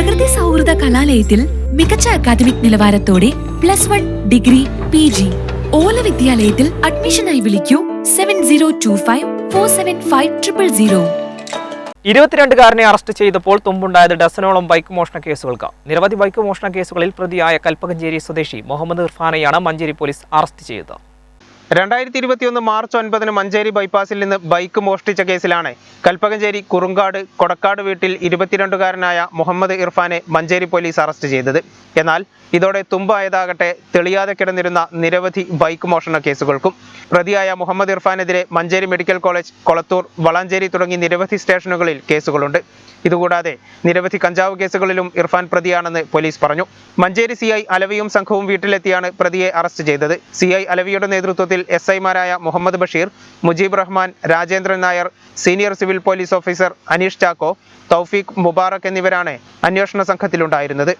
പ്രകൃതി സൗഹൃദ കലാലയത്തിൽ മികച്ച academic നിലവാരത്തോടെ plus one degree P G ഓല വിദ്യാലയത്തിൽ അഡ്മിഷനായി വിളിക്കൂ seven zero two five four seven five triple zero ഇരുപത്തിരണ്ടുകാരനെ arrest ചെയ്തപ്പോൾ തുമ്പുണ്ടായത് ഡസനോളം ബൈക്ക് മോഷണ കേസുകൾക്ക്. നിരവധി ബൈക്ക് മോഷണ കേസുകളിൽ പ്രതിയായ കൽപ്പകഞ്ചേരി സ്വദേശി മുഹമ്മദ് ഇർഫാനെയാണ് മഞ്ചേരി പോലീസ് അറസ്റ്റ് ചെയ്തത്. രണ്ടായിരത്തി ഇരുപത്തിയൊന്ന് മാർച്ച് ഒൻപതിന് മഞ്ചേരി ബൈപ്പാസിൽ നിന്ന് ബൈക്ക് മോഷ്ടിച്ച കേസിലാണ് കൽപ്പകഞ്ചേരി കുറുങ്കാട് കൊടക്കാട് വീട്ടിൽ ഇരുപത്തിരണ്ടുകാരനായ മുഹമ്മദ് ഇർഫാനെ മഞ്ചേരി പോലീസ് അറസ്റ്റ് ചെയ്തത്. എന്നാൽ ഇതോടെ തുമ്പായതാകട്ടെ തെളിയാതെ കിടന്നിരുന്ന നിരവധി ബൈക്ക് മോഷണ കേസുകൾക്കും പ്രതിയായ മുഹമ്മദ് ഇർഫാനെതിരെ മഞ്ചേരി മെഡിക്കൽ കോളേജ് കൊളത്തൂർ വളാഞ്ചേരി തുടങ്ങി നിരവധി സ്റ്റേഷനുകളിൽ കേസുകളുണ്ട്. ഇതുകൂടാതെ നിരവധി കഞ്ചാവ് കേസുകളിലും ഇർഫാൻ പ്രതിയാണെന്ന് പോലീസ് പറഞ്ഞു. മഞ്ചേരി സി അലവിയും സംഘവും വീട്ടിലെത്തിയാണ് പ്രതിയെ അറസ്റ്റ് ചെയ്തത്. സി അലവിയുടെ നേതൃത്വത്തിൽ എസ് ഐമാരായ Muhammad Basheer Mujeeb Rahman Rajendran Nair senior civil police officer Aneesh Chacko Thoufeeq Mubarak എന്നിവരാണ് അന്വേഷണ സംഘത്തിലുണ്ടായിരുന്നത്.